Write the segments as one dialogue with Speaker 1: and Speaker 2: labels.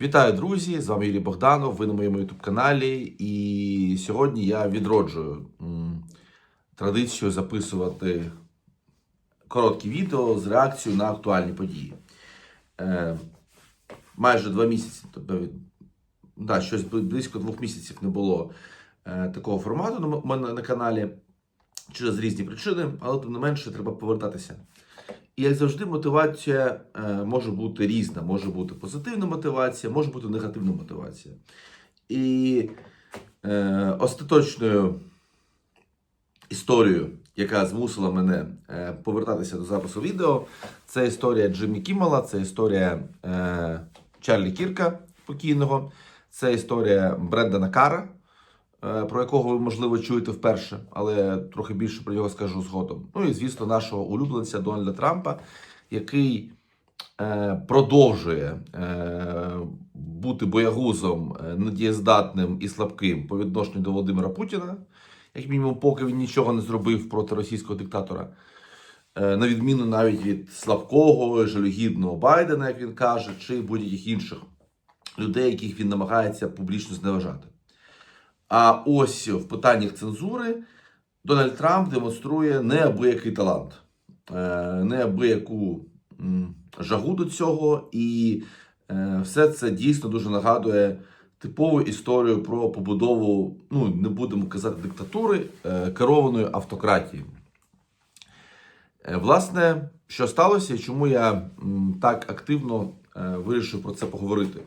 Speaker 1: Вітаю, друзі! З вами Юрій Богданов. Ви на моєму youtube каналі. І сьогодні я відроджую традицію записувати короткі відео з реакцією на актуальні події. Е, майже два місяці, тобто, да, щось близько двох місяців не було е, такого формату на мене на каналі через різні причини, але тим не менше треба повертатися. І як завжди, мотивація е, може бути різна. Може бути позитивна мотивація, може бути негативна мотивація. І е, остаточною історією, яка змусила мене е, повертатися до запису відео, це історія Джиммі Кіммела, це історія е, Чарлі Кірка покійного, це історія Брендана Кара, про якого ви, можливо, чуєте вперше, але трохи більше про нього скажу згодом. Ну і, звісно, нашого улюбленця Дональда Трампа, який е, продовжує е, бути боягузом, е, недієздатним і слабким по відношенню до Володимира Путіна, як мінімум, поки він нічого не зробив проти російського диктатора. Е, На відміну навіть від слабкого, жалюгідного Байдена, як він каже, чи будь-яких інших людей, яких він намагається публічно зневажати. А ось в питаннях цензури Дональд Трамп демонструє неабиякий талант, е, неабияку жагу до цього, і е, все це дійсно дуже нагадує типову історію про побудову, ну не будемо казати диктатури, е, керованої автократії. Власне, що сталося і чому я так активно вирішив про це поговорити.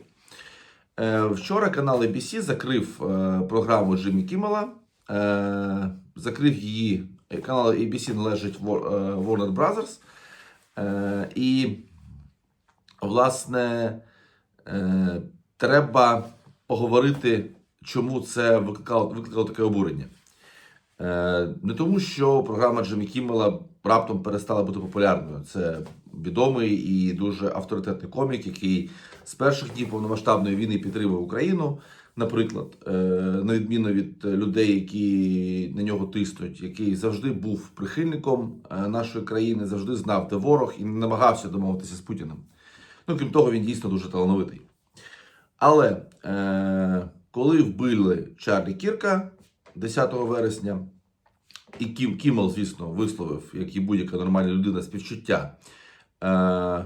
Speaker 1: Е, Вчора канал ABC закрив е, програму Джиммі Кіммела, е, закрив її. Канал ABC належить Warner Brothers. І, власне, треба поговорити, чому це викликало, викликало таке обурення. Не тому, що програма Джиммі Кіммела раптом перестала бути популярною. Це відомий і дуже авторитетний комік, який з перших днів повномасштабної війни підтримав Україну, наприклад, е, на відміну від людей, які на нього тиснуть, який завжди був прихильником е, нашої країни, завжди знав, де ворог і не намагався домовитися з Путіним. Ну, крім того, він дійсно дуже талановитий. Але е, коли вбили Чарлі Кірка 10 вересня, і Кім Кіммел, звісно, висловив, як і будь-яка нормальна людина, співчуття е,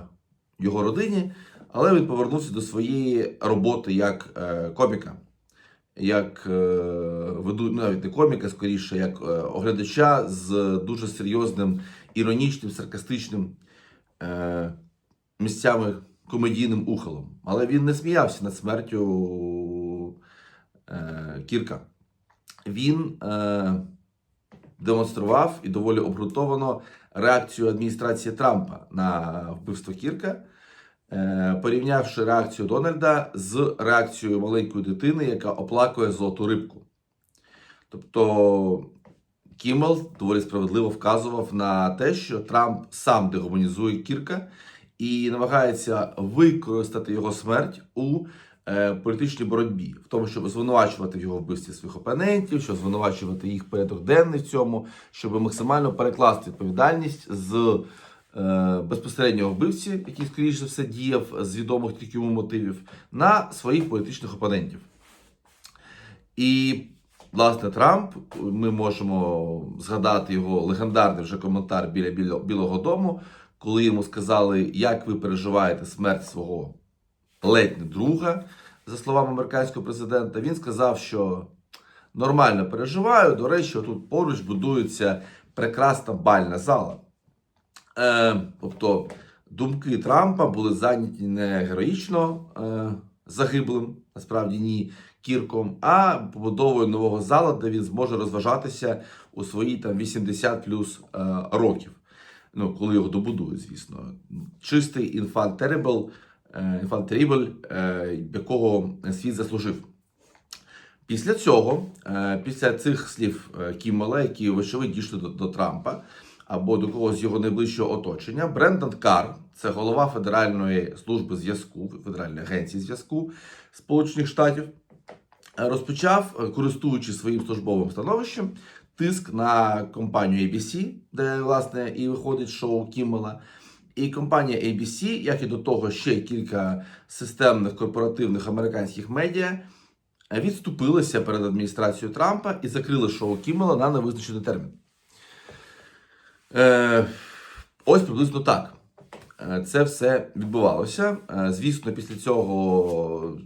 Speaker 1: його родині, але він повернувся до своєї роботи як е, коміка, як е, веду, навіть не коміка, скоріше, як е, оглядача з дуже серйозним, іронічним, саркастичним е, місцями комедійним ухилом. Але він не сміявся над смертю е, Кірка. Він е, демонстрував і доволі обґрунтовано реакцію адміністрації Трампа на вбивство Кірка, е, порівнявши реакцію Дональда з реакцією маленької дитини, яка оплакує золоту рибку. Тобто Кіммел доволі справедливо вказував на те, що Трамп сам дегуманізує Кірка і намагається використати його смерть у політичній боротьбі, в тому, щоб звинувачувати його вбивстві своїх опонентів, щоб звинувачувати їх порядок денний в цьому, щоб максимально перекласти відповідальність з е, безпосереднього вбивці, який, скоріше за все, діяв з відомих тільки йому мотивів, на своїх політичних опонентів. І, власне, Трамп, ми можемо згадати його легендарний вже коментар біля Білого Дому, коли йому сказали, як ви переживаєте смерть свого ледь не друга, за словами американського президента, він сказав, що нормально переживаю. До речі, тут поруч будується прекрасна бальна зала. Е, тобто думки Трампа були зайняті не героїчно е, загиблим, насправді ні, кірком, а побудовою нового зала, де він зможе розважатися у свої там 80 плюс е, років. Ну, коли його добудують, звісно. Чистий інфант е, інфант Terrible, е, якого світ заслужив. Після цього, е, після цих слів е, Кіммела, які вочевидь дійшли до, до Трампа або до когось з його найближчого оточення, Брендан Кар, це голова Федеральної служби зв'язку, Федеральної агенції зв'язку Сполучених Штатів, е, розпочав, е, користуючись своїм службовим становищем, тиск на компанію ABC, де власне і виходить шоу Кіммела, І компанія ABC, як і до того ще кілька системних корпоративних американських медіа, відступилися перед адміністрацією Трампа і закрили шоу Кіммела на невизначений термін. Е, ось приблизно так. Е, Це все відбувалося. Е, Звісно, після цього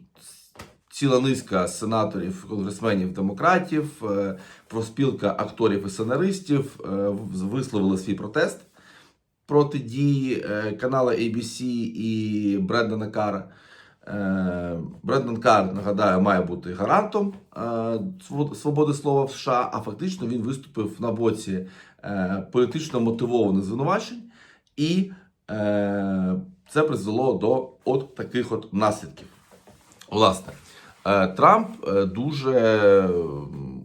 Speaker 1: ціла низка сенаторів, конгресменів, демократів, е, профспілка акторів і сценаристів висловили свій протест проти дії е, каналу ABC і Брендана Кара. Е, Брендан Кар, нагадаю, має бути гарантом е, свободи слова в США, а фактично він виступив на боці політично мотивованих звинувачень, і це призвело до от таких от наслідків. Власне, Трамп дуже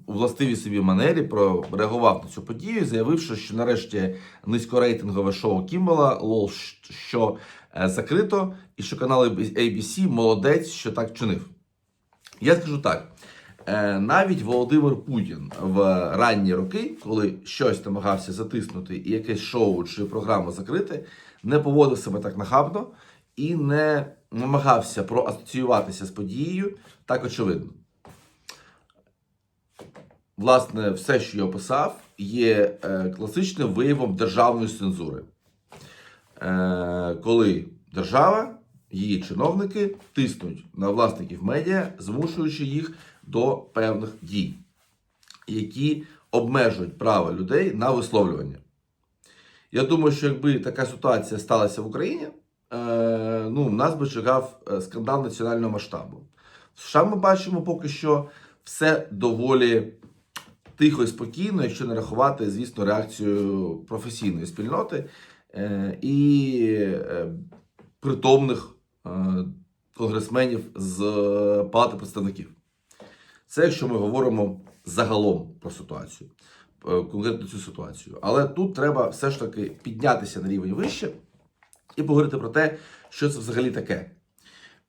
Speaker 1: у властивій собі манері прореагував на цю подію, заявивши, що нарешті низькорейтингове шоу Кіммела лол, що е, закрито, і що канал ABC молодець, що так чинив. Я скажу так. е, Навіть Володимир Путін в ранні роки, коли щось намагався затиснути і якесь шоу чи програму закрити, не поводив себе так нахабно і не намагався проасоціюватися з подією так очевидно. Власне, все, що я описав, є е, класичним виявом державної цензури. Е, коли держава, її чиновники тиснуть на власників медіа, змушуючи їх до певних дій, які обмежують право людей на висловлювання. Я думаю, що якби така ситуація сталася в Україні, е, ну, нас би чекав скандал національного масштабу. В США ми бачимо поки що все доволі тихо і спокійно, якщо не рахувати, звісно, реакцію професійної спільноти е, і е, притомних е, конгресменів з Палати представників. Це якщо ми говоримо загалом про ситуацію, конкретно цю ситуацію. Але тут треба все ж таки піднятися на рівень вище і поговорити про те, що це взагалі таке.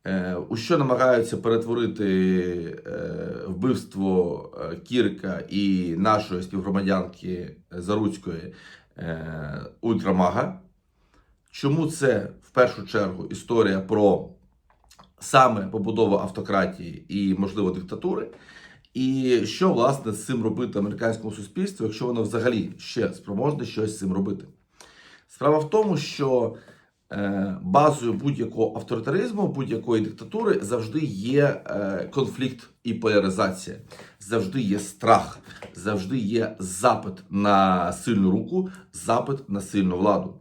Speaker 1: Е, У що намагаються перетворити е, вбивство е, Кірка і нашої співгромадянки Заруцької Ультрамага? Чому це в першу чергу історія про саме побудову автократії і, можливо, диктатури? І що власне з цим робити американському суспільству, якщо воно взагалі ще спроможне щось з цим робити? Справа в тому, що базою будь-якого авторитаризму, будь-якої диктатури завжди є е, конфлікт і поляризація, завжди є страх, завжди є запит на сильну руку, запит на сильну владу.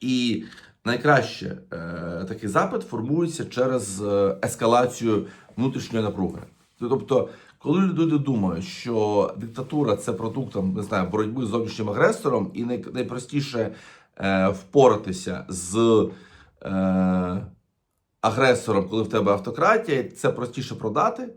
Speaker 1: І найкраще е, такий запит формується через е, ескалацію внутрішньої напруги. Тобто, коли люди думають, що диктатура це продукт не знаю, боротьби з зовнішнім агресором, і найпростіше е, впоратися з е, агресором, коли в тебе автократія, це простіше продати.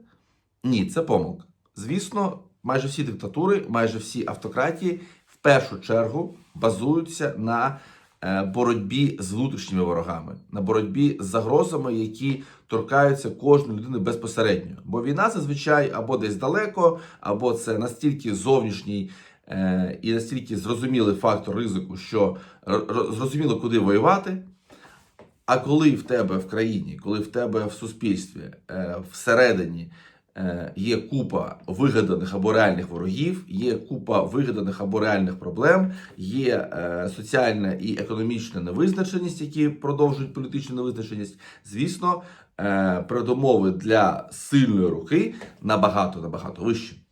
Speaker 1: Ні, це помилка. Звісно, майже всі диктатури, майже всі автократії в першу чергу базуються на е, боротьбі з внутрішніми ворогами, на боротьбі з загрозами, які торкаються кожної людини безпосередньо. Бо війна зазвичай або десь далеко, або це настільки зовнішній і настільки зрозумілий фактор ризику, що зрозуміло, куди воювати. А коли в тебе в країні, коли в тебе в суспільстві е, всередині е, є купа вигаданих або реальних ворогів, є купа вигаданих або реальних проблем, є е, соціальна і економічна невизначеність, які продовжують політичну невизначеність, звісно, е, передумови для сильної руки набагато набагато вищі.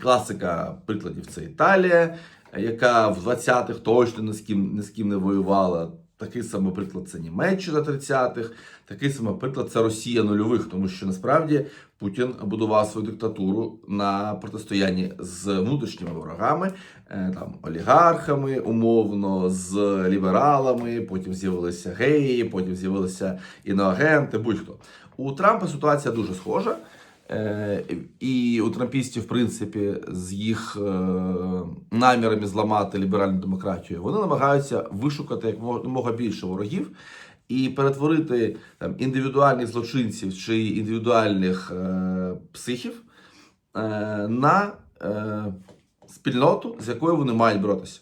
Speaker 1: Класика прикладів це Італія, яка в 20-х точно ні з ким, ні з ким не воювала. Такий самий приклад це Німеччина 30-х, такий самий приклад це Росія нульових, тому що насправді Путін будував свою диктатуру на протистоянні з внутрішніми ворогами, е, там олігархами, умовно, з лібералами. Потім з'явилися геї, потім з'явилися іноагенти, будь-хто. У Трампа ситуація дуже схожа. Е, І у трампістів, в принципі, з їх е, намірами зламати ліберальну демократію, вони намагаються вишукати як мога- мога більше ворогів і перетворити там індивідуальних злочинців чи індивідуальних е, психів на спільноту, з якою вони мають боротися.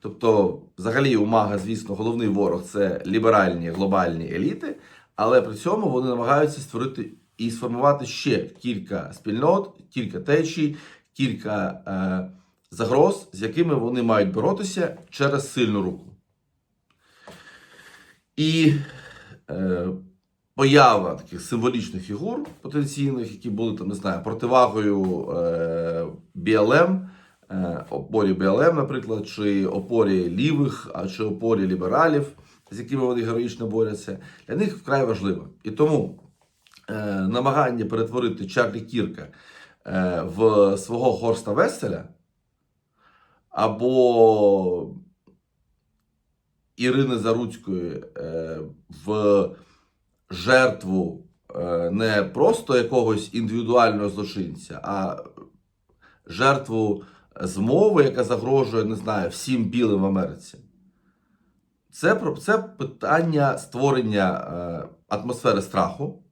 Speaker 1: Тобто, взагалі, у Мага, звісно, головний ворог це ліберальні глобальні еліти, але при цьому вони намагаються створити і сформувати ще кілька спільнот, кілька течій, кілька е, загроз, з якими вони мають боротися через сильну руку. І е, поява таких символічних фігур потенційних, які були там, не знаю, противагою е, BLM, е, опорі BLM, наприклад, чи опорі лівих, а чи опорі лібералів, з якими вони героїчно борються, для них вкрай важливо. І тому намагання перетворити Чарлі Кірка е, в свого Хорста Веселя або Ірини Заруцької е, в жертву е, не просто якогось індивідуального злочинця, а жертву змови, яка загрожує, не знаю, всім білим в Америці. Це, це питання створення е, атмосфери страху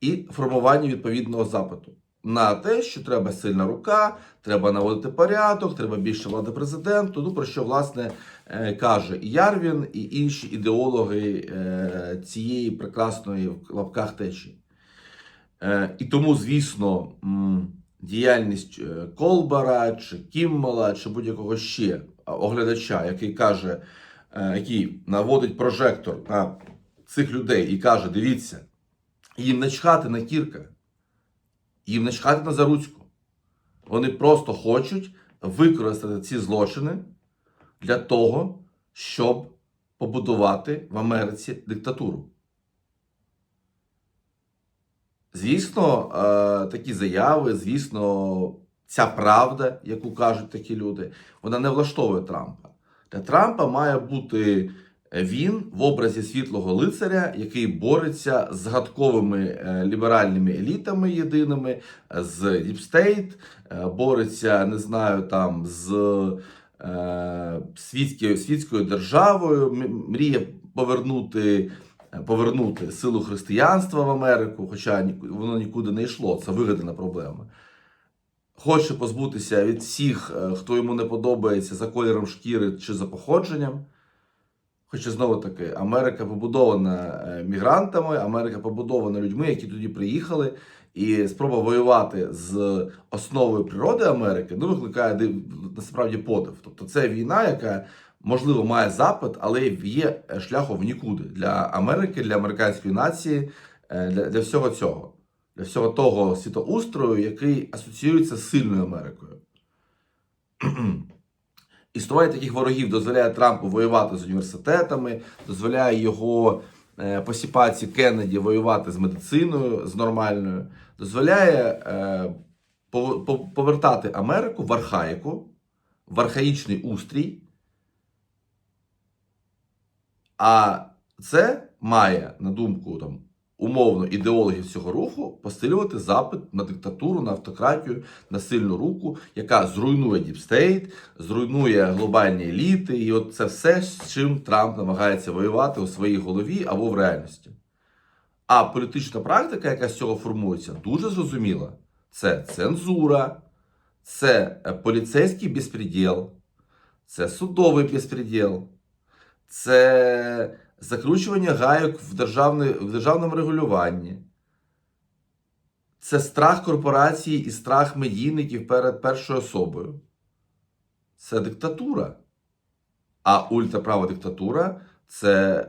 Speaker 1: і формування відповідного запиту на те, що треба сильна рука, треба наводити порядок, треба більше влади президенту. Ну про що власне е, каже Ярвін, і інші ідеологи е, цієї прекрасної в лапках течії. Е, І тому, звісно, діяльність Колбара чи Кіммела, чи будь-якого ще оглядача, який каже, який наводить прожектор на цих людей і каже: дивіться, їм не чхати на кірка, їм не чхати на Заруцьку. Вони просто хочуть використати ці злочини для того, щоб побудувати в Америці диктатуру. Звісно, е, такі заяви, звісно, ця правда, яку кажуть такі люди, вона не влаштовує Трампа. Для Трампа має бути він в образі світлого лицаря, який бореться з згадковими е, ліберальними елітами єдиними, е, з е, бореться, не знаю, там з е, світською, світською державою, мріє повернути повернути силу християнства в Америку, хоча воно нікуди не йшло, це вигадана проблема. Хоче позбутися від всіх, е, хто йому не подобається за кольором шкіри чи за походженням. Хоча знову таки, Америка побудована е, мігрантами, Америка побудована людьми, які тоді приїхали, і спроба воювати з основою природи Америки ну, викликає насправді подив. Тобто це війна, яка можливо має запит, але є шляхом в нікуди для Америки, для американської нації, е, для, для всього цього, для всього того світоустрою, який асоціюється з сильною Америкою. Існування таких ворогів дозволяє Трампу воювати з університетами, дозволяє його е, посіпаці Кеннеді воювати з медициною, з нормальною, дозволяє е, пов- пов- повертати Америку в архаїку, в архаїчний устрій. А це має, на думку там, умовно ідеологів цього руху, посилювати запит на диктатуру, на автократію, на сильну руку, яка зруйнує діпстейт, зруйнує глобальні еліти. І от це все, з чим Трамп намагається воювати у своїй голові або в реальності. А політична практика, яка з цього формується, дуже зрозуміла: це цензура, це е, поліцейський безпреділ, це судовий безпреділ, це закручування гайок в, державне, в державному регулюванні. Це страх корпорації і страх медійників перед першою особою. Це диктатура. А ультраправа диктатура це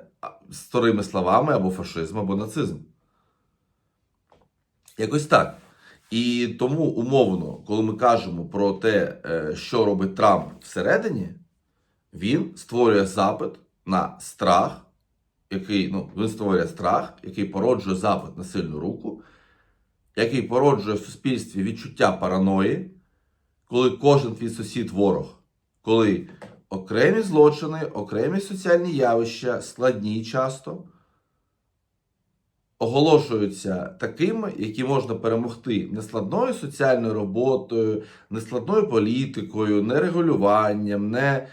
Speaker 1: старими словами або фашизм, або нацизм. Якось так. І тому умовно, коли ми кажемо про те, е, що робить Трамп всередині, він створює запит на страх, який ну, він створює страх, який породжує запит на сильну руку, який породжує в суспільстві відчуття параної, коли кожен твій сусід ворог, коли окремі злочини, окремі соціальні явища, складні часто, оголошуються такими, які можна перемогти не складною соціальною роботою, не складною політикою, не регулюванням, не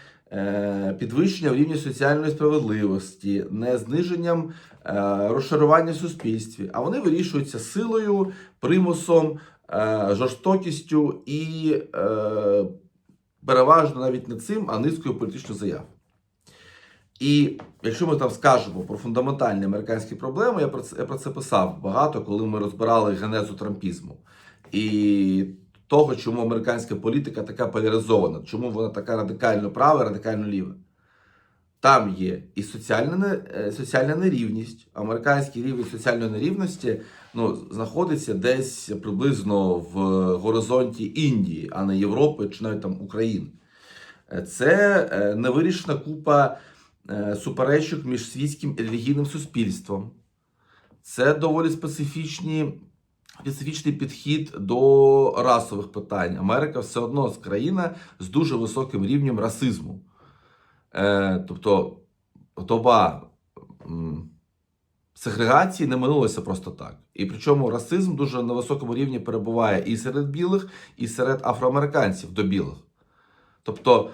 Speaker 1: підвищенням рівня соціальної справедливості, не зниженням е, розшарування в суспільстві, а вони вирішуються силою, примусом, е, жорстокістю і е, Переважно навіть не цим, а низкою політичних заяв. І якщо ми там скажемо про фундаментальні американські проблеми, я про це, я про це писав багато, коли ми розбирали генезу трампізму і того, чому американська політика така поляризована, чому вона така радикально права, радикально ліва. Там є і соціальна, е, соціальна нерівність. Американський рівень соціальної нерівності ну, знаходиться десь приблизно в горизонті Індії, а не Європи чи навіть там України. Е, Це е, невирішена купа е, суперечок між світським і релігійним суспільством. Це доволі специфічні, специфічний підхід до расових питань. Америка все одно з країна з дуже високим рівнем расизму. Е, тобто доба сегрегації не минулася просто так. І причому расизм дуже на високому рівні перебуває і серед білих, і серед афроамериканців до білих. Тобто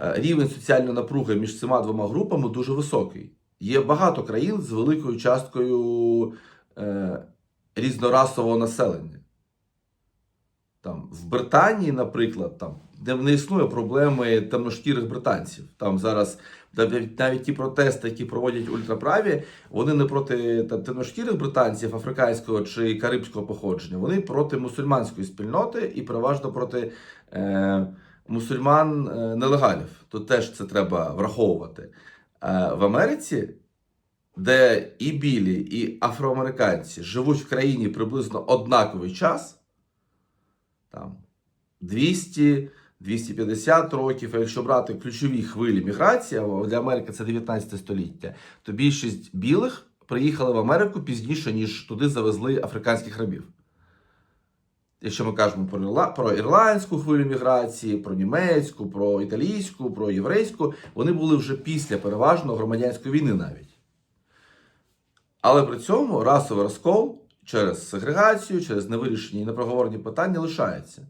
Speaker 1: е, рівень соціальної напруги між цими двома групами дуже високий. Є багато країн з великою часткою е, різнорасового населення. Там, в Британії, наприклад, там, де не існує проблеми темношкірих британців. Там зараз навіть, навіть ті протести, які проводять ультраправі, вони не проти там, темношкірих британців африканського чи карибського походження, вони проти мусульманської спільноти і переважно проти е, мусульман е. Тут теж це треба враховувати. Е, в Америці, де і білі, і афроамериканці живуть в країні приблизно однаковий час, там 200, 250 років, а якщо брати ключові хвилі міграції, для Америки це 19 століття, то більшість білих приїхали в Америку пізніше, ніж туди завезли африканських рабів. Якщо ми кажемо про, про ірландську хвилю міграції, про німецьку, про італійську, про єврейську, вони були вже після переважно громадянської війни навіть. Але при цьому расовий розкол через сегрегацію, через невирішені і непроговорені питання лишається.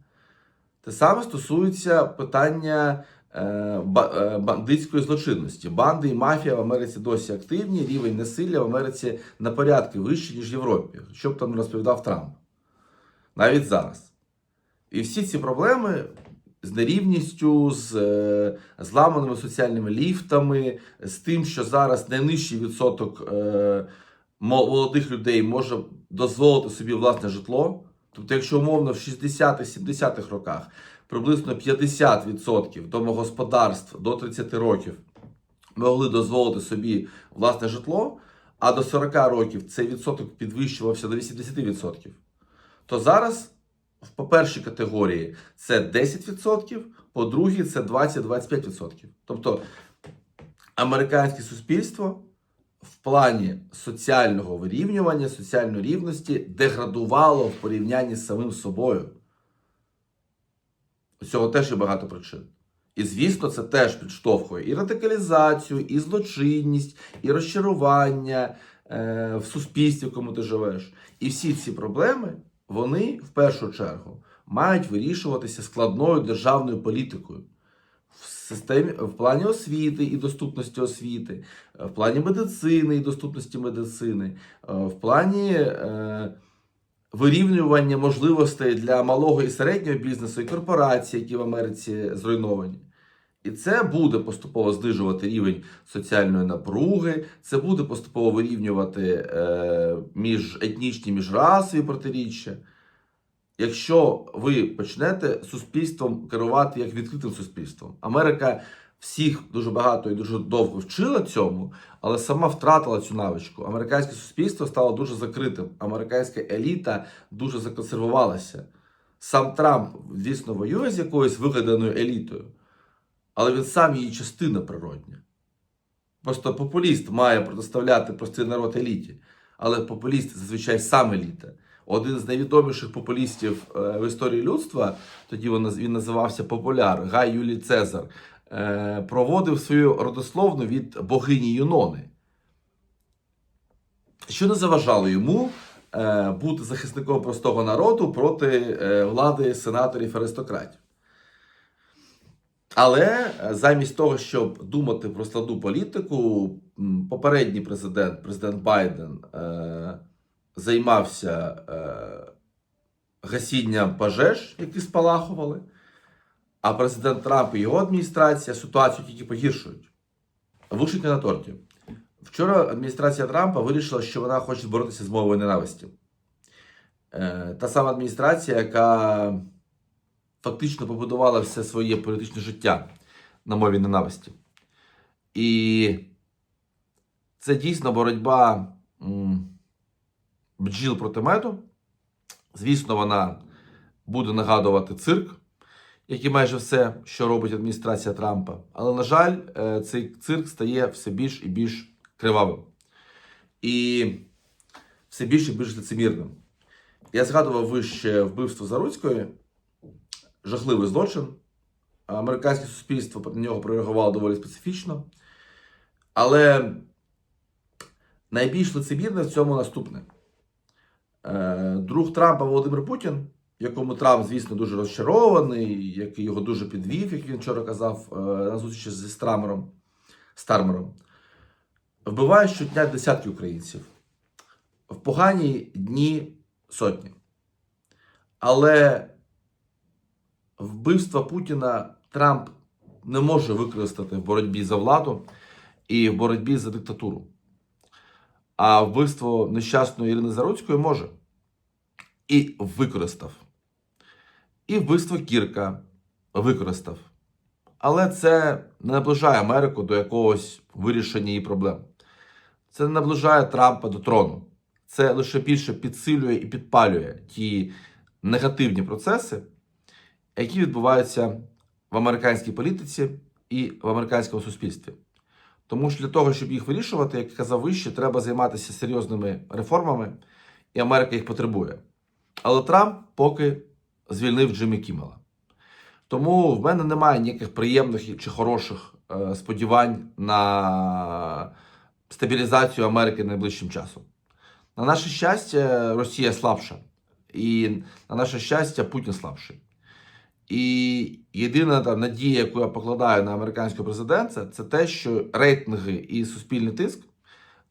Speaker 1: Те саме стосується питання е, е, бандитської злочинності. Банди і мафія в Америці досі активні, рівень насилля в Америці на порядки вищий, ніж в Європі, що б там розповідав Трамп. Навіть зараз. І всі ці проблеми з нерівністю, з е, зламаними соціальними ліфтами, з тим, що зараз найнижчий відсоток молодих людей може дозволити собі власне житло. Тобто, якщо умовно в 60-70-х роках приблизно 50% домогосподарств до 30 років могли дозволити собі власне житло, а до 40 років цей відсоток підвищувався до 80%, то зараз по першій категорії це 10%, по другій це 20-25%. Тобто американське суспільство в плані соціального вирівнювання, соціальної рівності деградувало в порівнянні з самим собою. Цього теж є багато причин. І, звісно, це теж підштовхує і радикалізацію, і злочинність, і розчарування е, в суспільстві, в якому ти живеш. І всі ці проблеми, вони в першу чергу мають вирішуватися складною державною політикою в системі в плані освіти і доступності освіти, в плані медицини і доступності медицини, е, в плані е, вирівнювання можливостей для малого і середнього бізнесу і корпорацій, які в Америці зруйновані. І це буде поступово знижувати рівень соціальної напруги, це буде поступово вирівнювати е, між етнічні, міжрасові протиріччя. Якщо ви почнете суспільством керувати як відкритим суспільством, Америка всіх дуже багато і дуже довго вчила цьому, але сама втратила цю навичку. Американське суспільство стало дуже закритим. Американська еліта дуже законсервувалася. Сам Трамп, звісно, воює з якоюсь вигаданою елітою, але він сам її частина природня. Просто популіст має протиставляти простий народ еліті, але популіст зазвичай сам еліта. Один з найвідоміших популістів е, в історії людства, тоді він, називався Популяр, Гай Юлій Цезар, е, проводив свою родословну від богині Юнони. Що не заважало йому е, бути захисником простого народу проти влади сенаторів аристократів. Але замість того, щоб думати про складну політику, попередній президент, президент Байден, займався е, гасінням пожеж, які спалахували. А президент Трамп і його адміністрація ситуацію тільки погіршують. Вишенька на торті. Вчора адміністрація Трампа вирішила, що вона хоче боротися з мовою ненависті. Е, Та сама адміністрація, яка фактично побудувала все своє політичне життя на мові ненависті. І це дійсно боротьба бджіл проти меду. Звісно, вона буде нагадувати цирк, як і майже все, що робить адміністрація Трампа. Але, на жаль, е, цей цирк стає все більш і більш кривавим. І все більш і більш лицемірним. Я згадував вище вбивство Заруцької, жахливий злочин. Американське суспільство на нього прореагувало доволі специфічно. Але найбільш лицемірне в цьому наступне. Е, Друг Трампа Володимир Путін, якому Трамп, звісно, дуже розчарований, який його дуже підвів, як він вчора казав е, на зустрічі зі Страмером, Стармером, вбиває щодня десятки українців. В погані дні сотні. Але вбивство Путіна Трамп не може використати в боротьбі за владу і в боротьбі за диктатуру. А вбивство нещасної Ірини Заруцької може. І використав. І вбивство Кірка використав. Але це не наближає Америку до якогось вирішення її проблем. Це не наближає Трампа до трону. Це лише більше підсилює і підпалює ті негативні процеси, які відбуваються в американській політиці і в американському суспільстві. Тому що для того, щоб їх вирішувати, як я казав вище, треба займатися серйозними реформами, і Америка їх потребує. Але Трамп поки звільнив Джиммі Кіммела. Тому в мене немає ніяких приємних чи хороших е, сподівань на стабілізацію Америки найближчим часом. На наше щастя, Росія слабша. І на наше щастя, Путін слабший. І єдина там надія, яку я покладаю на американського президента, це те, що рейтинги і суспільний тиск,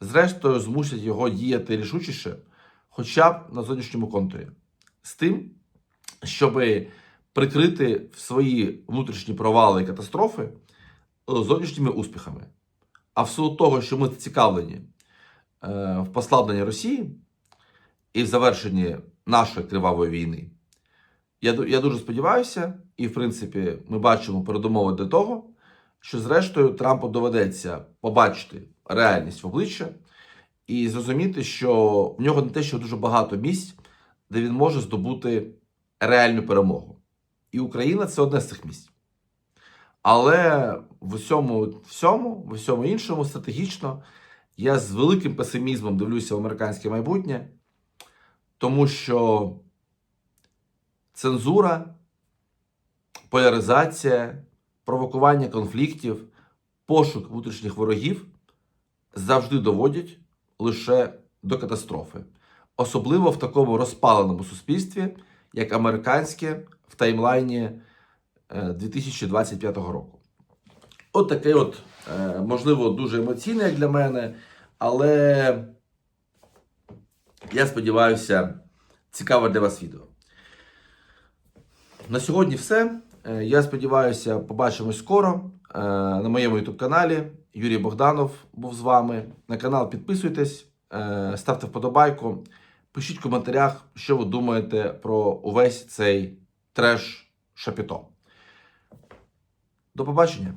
Speaker 1: зрештою, змусять його діяти рішучіше, хоча б на зовнішньому контурі, з тим, щоб прикрити свої внутрішні провали і катастрофи е, зовнішніми успіхами. А в силу того, що ми зацікавлені е, в послабленні Росії і в завершенні нашої кривавої війни. Я, я дуже сподіваюся, і в принципі ми бачимо передумови до того, що зрештою Трампу доведеться побачити реальність в обличчя і зрозуміти, що в нього не те, що дуже багато місць, де він може здобути реальну перемогу. І Україна це одне з цих місць. Але в усьому, всьому, в усьому іншому стратегічно я з великим песимізмом дивлюся в американське майбутнє, тому що цензура, поляризація, провокування конфліктів, пошук внутрішніх ворогів завжди доводять лише до катастрофи, особливо в такому розпаленому суспільстві, як американське в таймлайні е, 2025 року. От таке, от, е, можливо, дуже емоційне для мене, але я сподіваюся, цікаве для вас відео. На сьогодні все. Е, Я сподіваюся, побачимось скоро е, на моєму YouTube каналі. Юрій Богданов був з вами. На канал підписуйтесь, е, ставте вподобайку, пишіть в коментарях, що ви думаєте про увесь цей треш шапіто. До побачення!